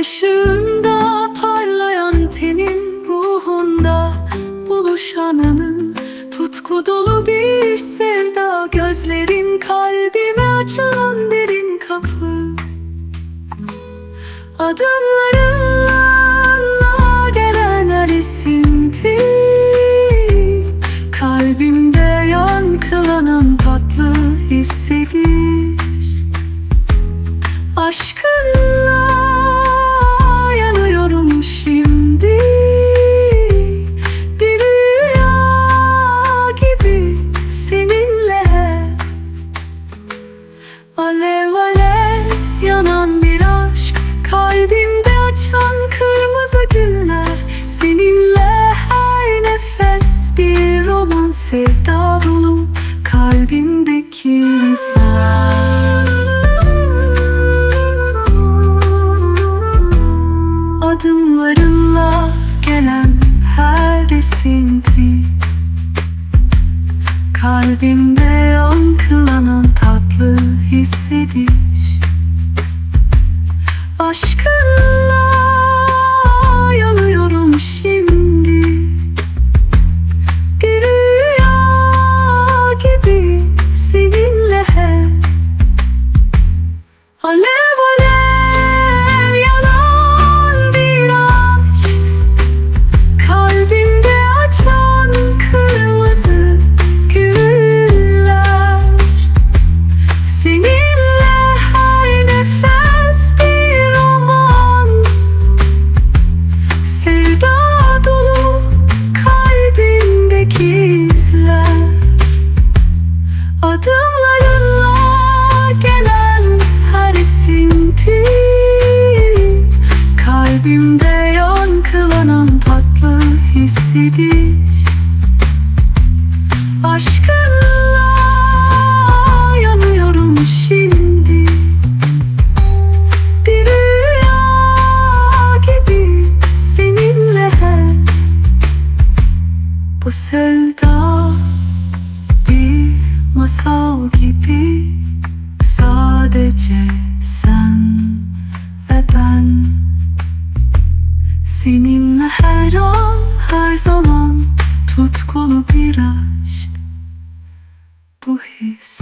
ışığında parlayan tenin ruhunda buluşanının tutku dolu bir sevda gözlerin kalbime açılan derin kapı. Adımların Kalbimde açan kırmızı günler Seninle her nefes bir roman Sevda dolu kalbimdeki izler. Adımlarınla gelen her esinti Kalbimde yankılanan tatlı hissediş. Adımlarınla her esinti Kalbimde yankılanan tatlı hissediş. Aşkınla yanıyorum şimdi. Bir rüya gibi seninle. Hep Bu sevda Masal gibi sadece sen ve ben. Seninle her an her zaman tutkulu bir aşk. Bu his